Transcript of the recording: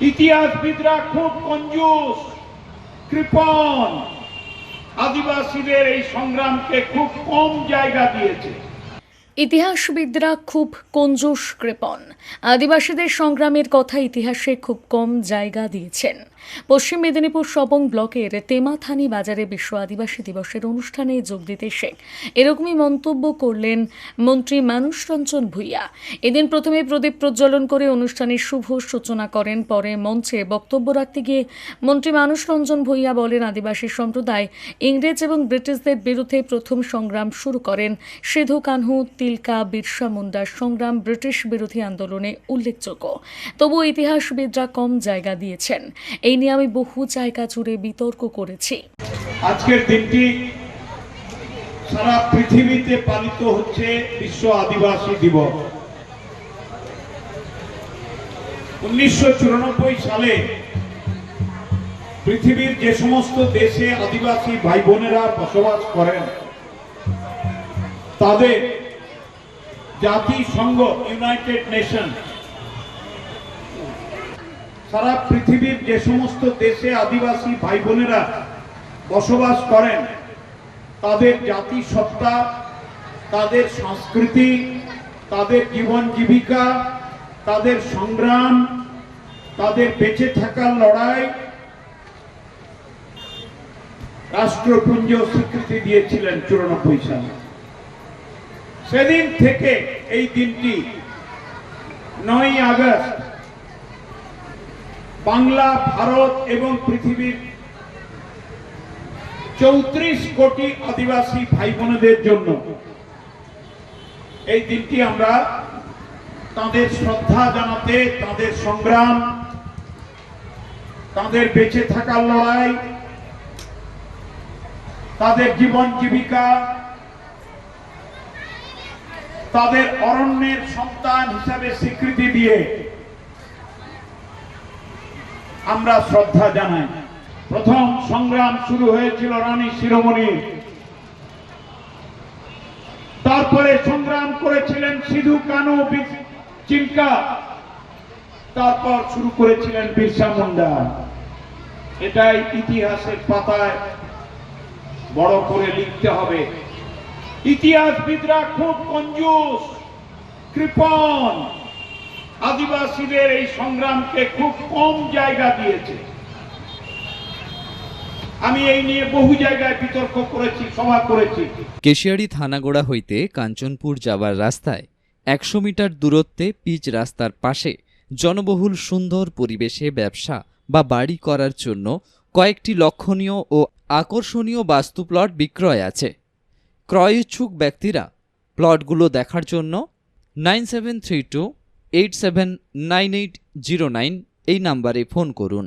ইতিহাসবিদরা খুব কঞ্জুস কৃপন আদিবাসীদের এই সংগ্রামকে খুব কম জায়গা দিয়েছে। ইতিহাসবিদরা খুব কঞ্জুস, কৃপণ। আদিবাসীদের সংগ্রামের কথা ইতিহাসে খুব কম জায়গা দিয়েছেন। পশ্চিম মেদিনীপুর সবং ব্লকের তেমাথানি বাজারে বিশ্ব আদিবাসী দিবসের অনুষ্ঠানে যোগ দিতে এসে এরকমই মন্তব্য করলেন মন্ত্রী মানুষ রঞ্জন ভূঁইয়া। এদিন প্রথমে প্রদীপ প্রজ্বলন করে অনুষ্ঠানের শুভ সূচনা করেন, পরে মঞ্চে বক্তব্য রাখতে গিয়ে মন্ত্রী মানুষ রঞ্জন ভূঁইয়া বলেন, আদিবাসী সম্প্রদায় ইংরেজ এবং ব্রিটিশদের বিরুদ্ধে প্রথম সংগ্রাম শুরু করেন। সিধু কানহু, তিলকা, বিরসা মুন্ডার সংগ্রাম ব্রিটিশ বিরোধী আন্দোলনে উল্লেখযোগ্য। তবু ইতিহাসবিদরা কম জায়গা দিয়েছেন। এই নিয়ে আমি বহু জায়গা জুড়ে বিতর্ক করেছি। আজকের দিনটি সারা পৃথিবীতে পালিত হচ্ছে বিশ্ব আদিবাসী দিবস। উনিশশো চুরানব্বই সালে পৃথিবীর যে সমস্ত দেশে আদিবাসী ভাই বোনেরা বসবাস করেন, তাদের জাতিসংঘ, ইউনাইটেড নেশন সারা পৃথিবীর যে সমস্ত দেশে আদিবাসী ভাই বোনেরা বসবাস করেন, তাদের জাতিসত্তা, তাদের সংস্কৃতি, তাদের জীবন জীবিকা, তাদের সংগ্রাম, তাদের বেঁচে থাকার লড়াই রাষ্ট্রপুঞ্জ স্বীকৃতি দিয়েছিলেন চুরানব্বই সালে। সেদিন থেকে এই দিনটি নয় আগস্ট বাংলা, ভারত এবং পৃথিবীর চৌত্রিশ কোটি আদিবাসী ভাই বোনদের জন্য এই দিনটি আমরা তাদের শ্রদ্ধা জানাতে, তাদের সংগ্রাম, তাদের বেঁচে থাকার লড়াই, তাদের জীবন জীবিকা, তাদের অরণ্যের সন্তান হিসাবে স্বীকৃতি দিয়ে আমরা শ্রদ্ধা জানাই। প্রথম সংগ্রাম শুরু হয়েছিল রানী শিরোমণি। তারপরে সংগ্রাম করেছিলেন সিধু, কানু চিল্কা। তারপর শুরু করেছিলেন বিরসা মুন্ডা। এটাই ইতিহাসের পাতায় বড় করে লিখতে হবে। ইতিহাসবিদরা খুব কঞ্জুস কৃপণ। আদিবাসীদের এই সংগ্রামকে খুব কম জায়গা দিয়েছে। আমি এই নিয়ে বহু জায়গায় বিতর্ক করেছি, সভা করেছি। কেশিয়াড়ি থানাগোড়া হইতে কাঞ্চনপুর যাওয়ার রাস্তায় একশো মিটার দূরত্বে পিচ রাস্তার পাশে জনবহুল সুন্দর পরিবেশে ব্যবসা বা বাড়ি করার জন্য কয়েকটি লক্ষণীয় ও আকর্ষণীয় বাস্তু প্লট বিক্রয় আছে। ক্রয় ইচ্ছুক ব্যক্তিরা প্লটগুলো দেখার জন্য nine seven three two eight seven nine eight zero nine এই নাম্বারে ফোন করুন।